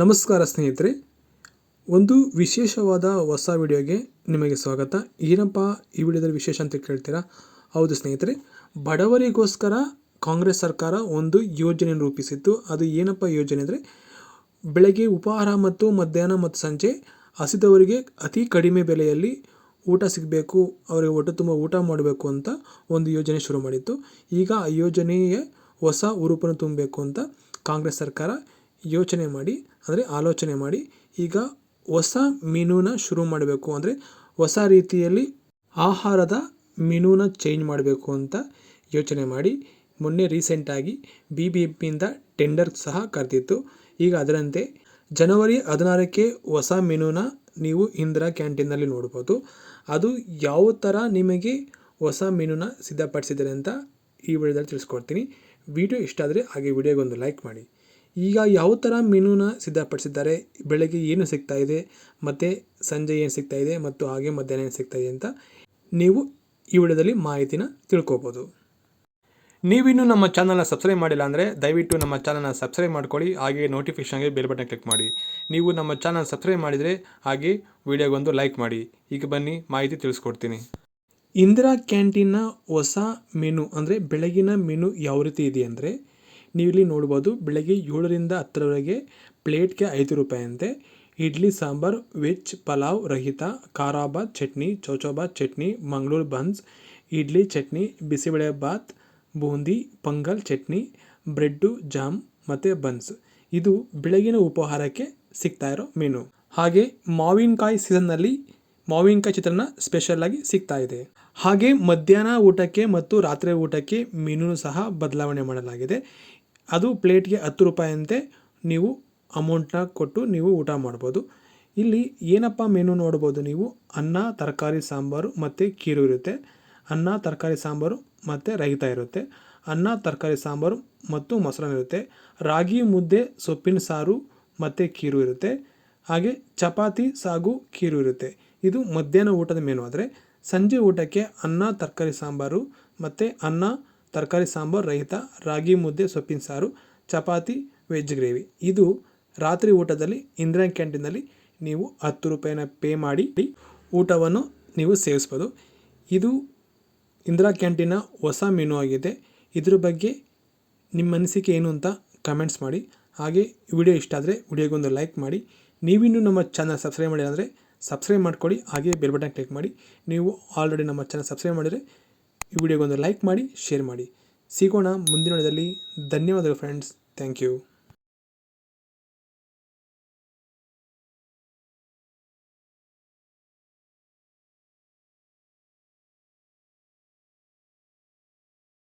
ನಮಸ್ಕಾರ ಸ್ನೇಹಿತರೆ, ಒಂದು ವಿಶೇಷವಾದ ಹೊಸ ವಿಡಿಯೋಗೆ ನಿಮಗೆ ಸ್ವಾಗತ. ಏನಪ್ಪ ಈ ವಿಡಿಯೋದಲ್ಲಿ ವಿಶೇಷ ಅಂತ ಕೇಳ್ತೀರಾ? ಹೌದು ಸ್ನೇಹಿತರೆ, ಬಡವರಿಗೋಸ್ಕರ ಕಾಂಗ್ರೆಸ್ ಸರ್ಕಾರ ಒಂದು ಯೋಜನೆಯನ್ನು ರೂಪಿಸಿತ್ತು. ಅದು ಏನಪ್ಪ ಯೋಜನೆ ಅಂದರೆ, ಬೆಳಗ್ಗೆ ಉಪಹಾರ ಮತ್ತು ಮಧ್ಯಾಹ್ನ ಮತ್ತು ಸಂಜೆ ಹಸಿದವರಿಗೆ ಅತಿ ಕಡಿಮೆ ಬೆಲೆಯಲ್ಲಿ ಊಟ ಸಿಗಬೇಕು, ಅವರಿಗೆ ಹೊಟ್ಟೆ ತುಂಬ ಊಟ ಮಾಡಬೇಕು ಅಂತ ಒಂದು ಯೋಜನೆ ಶುರು ಮಾಡಿತ್ತು. ಈಗ ಆ ಯೋಜನೆಯೇ ಹೊಸ ಉರುಪನ್ನು ತುಂಬಬೇಕು ಅಂತ ಕಾಂಗ್ರೆಸ್ ಸರ್ಕಾರ ಯೋಚನೆ ಮಾಡಿ, ಅಂದರೆ ಆಲೋಚನೆ ಮಾಡಿ, ಈಗ ಹೊಸ ಮೆನುನ ಶುರು ಮಾಡಬೇಕು. ಅಂದರೆ ಹೊಸ ರೀತಿಯಲ್ಲಿ ಆಹಾರದ ಮೆನುನ ಚೇಂಜ್ ಮಾಡಬೇಕು ಅಂತ ಯೋಚನೆ ಮಾಡಿ. ಮೊನ್ನೆ ರೀಸೆಂಟಾಗಿ ಬಿ ಬಿ ಎಂ ಪಿಯಿಂದ ಟೆಂಡರ್ ಸಹ ಕರೆದಿತ್ತು. ಈಗ ಅದರಂತೆ ಜನವರಿ ಹದಿನಾರಕ್ಕೆ ಹೊಸ ಮೆನುನ ನೀವು ಇಂದಿರಾ ಕ್ಯಾಂಟೀನಲ್ಲಿ ನೋಡ್ಬೋದು. ಅದು ಯಾವ ಥರ ನಿಮಗೆ ಹೊಸ ಮೆನುನ ಸಿದ್ಧಪಡಿಸಿದ್ದಾರೆ ಅಂತ ಈ ವಿಡಿಯೋದಲ್ಲಿ ತಿಳಿಸ್ಕೊಡ್ತೀನಿ. ವಿಡಿಯೋ ಇಷ್ಟ ಆದರೆ ಹಾಗೆ ವಿಡಿಯೋಗೊಂದು ಲೈಕ್ ಮಾಡಿ. ಈಗ ಯಾವ ಥರ ಮೆನುನ ಸಿದ್ಧಪಡಿಸಿದ್ದಾರೆ, ಬೆಳಗ್ಗೆ ಏನು ಸಿಗ್ತಾ ಇದೆ, ಮತ್ತು ಸಂಜೆ ಏನು ಸಿಗ್ತಾ ಇದೆ, ಮತ್ತು ಹಾಗೆ ಮಧ್ಯಾಹ್ನ ಏನು ಸಿಗ್ತಾ ಇದೆ ಅಂತ ನೀವು ಈ ವಿಡಿಯೋದಲ್ಲಿ ಮಾಹಿತಿನ ತಿಳ್ಕೊಬೋದು. ನೀವಿನ್ನೂ ನಮ್ಮ ಚಾನಲ್ನ ಸಬ್ಸ್ಕ್ರೈಬ್ ಮಾಡಿಲ್ಲ ಅಂದರೆ ದಯವಿಟ್ಟು ನಮ್ಮ ಚಾನಲ್ನ ಸಬ್ಸ್ಕ್ರೈಬ್ ಮಾಡ್ಕೊಳ್ಳಿ ಹಾಗೆ ನೋಟಿಫಿಕೇಷನ್ಗೆ ಬೆಲ್ ಬಟನ್ ಕ್ಲಿಕ್ ಮಾಡಿ. ನೀವು ನಮ್ಮ ಚಾನಲ್ ಸಬ್ಸ್ಕ್ರೈಬ್ ಮಾಡಿದರೆ ಹಾಗೆ ವಿಡಿಯೋಗೊಂದು ಲೈಕ್ ಮಾಡಿ. ಈಗ ಬನ್ನಿ, ಮಾಹಿತಿ ತಿಳಿಸ್ಕೊಡ್ತೀನಿ. ಇಂದಿರಾ ಕ್ಯಾಂಟೀನ್ನ ಹೊಸ ಮೆನು ಅಂದರೆ ಬೆಳಗಿನ ಮೆನು ಯಾವ ರೀತಿ ಇದೆ ಅಂದರೆ ನೀವಿಲ್ಲಿ ನೋಡ್ಬೋದು ಬೆಳಗ್ಗೆ ಏಳರಿಂದ ಹತ್ತರವರೆಗೆ ಪ್ಲೇಟ್ಗೆ ಐದು ರೂಪಾಯಿಯಂತೆ. ಇಡ್ಲಿ, ಸಾಂಬಾರ್, ವೆಜ್, ಪಲಾವ್, ರಹಿತ, kharabath, chutney, chowchowbath, chutney, Mangalore buns, idli chutney, bisibele bath, boondi, pongal chutney, bread, jam ಮತ್ತು ಬನ್ಸ್. ಇದು ಬೆಳಗಿನ ಉಪಹಾರಕ್ಕೆ ಸಿಗ್ತಾ ಇರೋ ಮೆನು. ಹಾಗೆ ಮಾವಿನಕಾಯಿ ಸೀಸನ್ನಲ್ಲಿ ಮಾವಿನಕಾಯಿ ಚಿತ್ರಾನ್ನ ಸ್ಪೆಷಲ್ ಆಗಿ ಸಿಗ್ತಾ ಇದೆ. ಹಾಗೆ ಮಧ್ಯಾಹ್ನ ಊಟಕ್ಕೆ ಮತ್ತು ರಾತ್ರಿ ಊಟಕ್ಕೆ ಮೆನು ಸಹ ಬದಲಾವಣೆ ಮಾಡಲಾಗಿದೆ. ಅದು ಪ್ಲೇಟ್ಗೆ ಹತ್ತು ರೂಪಾಯಿಯಂತೆ ನೀವು ಅಮೌಂಟ್ನ ಕೊಟ್ಟು ನೀವು ಊಟ ಮಾಡ್ಬೋದು. ಇಲ್ಲಿ ಏನಪ್ಪ ಮೆನು ನೋಡ್ಬೋದು ನೀವು? ಅನ್ನ, ತರಕಾರಿ, ಸಾಂಬಾರು ಮತ್ತು ಕೀರು ಇರುತ್ತೆ. ಅನ್ನ, ತರಕಾರಿ, ಸಾಂಬಾರು ಮತ್ತು ರೈತ ಇರುತ್ತೆ. ಅನ್ನ, ತರಕಾರಿ, ಸಾಂಬಾರು ಮತ್ತು ಮೊಸರನ್ನ ಇರುತ್ತೆ. ರಾಗಿ, ಮುದ್ದೆ, ಸೊಪ್ಪಿನ ಸಾರು ಮತ್ತು ಕೀರು ಇರುತ್ತೆ. ಹಾಗೆ ಚಪಾತಿ, ಸಾಗು ಕೀರು ಇರುತ್ತೆ. ಇದು ಮಧ್ಯಾಹ್ನ ಊಟದ ಮೆನು ಆದರೆ ಸಂಜೆ ಊಟಕ್ಕೆ ಅನ್ನ, ತರಕಾರಿ, ಸಾಂಬಾರು ಮತ್ತು ಅನ್ನ ತರಕಾರಿ, ಸಾಂಬಾರು ರಹಿತ ರಾಗಿ ಮುದ್ದೆ, ಸೊಪ್ಪಿನ ಸಾರು, ಚಪಾತಿ ವೆಜ್ ಗ್ರೇವಿ ಇದು ರಾತ್ರಿ ಊಟದಲ್ಲಿ, ಇಂದಿರಾ ಕ್ಯಾಂಟೀನಲ್ಲಿ ನೀವು ಹತ್ತು ರೂಪಾಯಿನ ಪೇ ಮಾಡಿ, ಊಟವನ್ನು ನೀವು ಸೇವಿಸ್ಬೋದು. ಇದು ಇಂದಿರಾ ಕ್ಯಾಂಟೀನ ಹೊಸ ಮೆನು ಆಗಿದೆ. ಇದ್ರ ಬಗ್ಗೆ ನಿಮ್ಮ ಅನಿಸಿಕೆ ಏನು ಅಂತ ಕಮೆಂಟ್ಸ್ ಮಾಡಿ. ಹಾಗೆ ವಿಡಿಯೋ ಇಷ್ಟ ಆದರೆ ವಿಡಿಯೋಗೊಂದು ಲೈಕ್ ಮಾಡಿ. ನೀವಿನ್ನೂ ನಮ್ಮ ಚಾನಲ್ ಸಬ್ಸ್ಕ್ರೈಬ್ ಮಾಡಿಲ್ಲ ಅಂದರೆ ಸಬ್ಸ್ಕ್ರೈಬ್ ಮಾಡ್ಕೊಳ್ಳಿ. ಹಾಗೆ ಬೆಲ್ ಬಟನ್ ಕ್ಲಿಕ್ ಮಾಡಿ. ನೀವು ಆಲ್ರೆಡಿ ನಮ್ಮ ಚಾನಲ್ ಸಬ್ಸ್ಕ್ರೈಬ್ ಮಾಡಿದರೆ ಈ ವಿಡಿಯೋಗೊಂದು ಲೈಕ್ ಮಾಡಿ ಶೇರ್ ಮಾಡಿ. ಸಿಗೋಣ ಮುಂದಿನ ವಿಡಿಯೋದಲ್ಲಿ. ಧನ್ಯವಾದಗಳು ಫ್ರೆಂಡ್ಸ್ ಥ್ಯಾಂಕ್ ಯು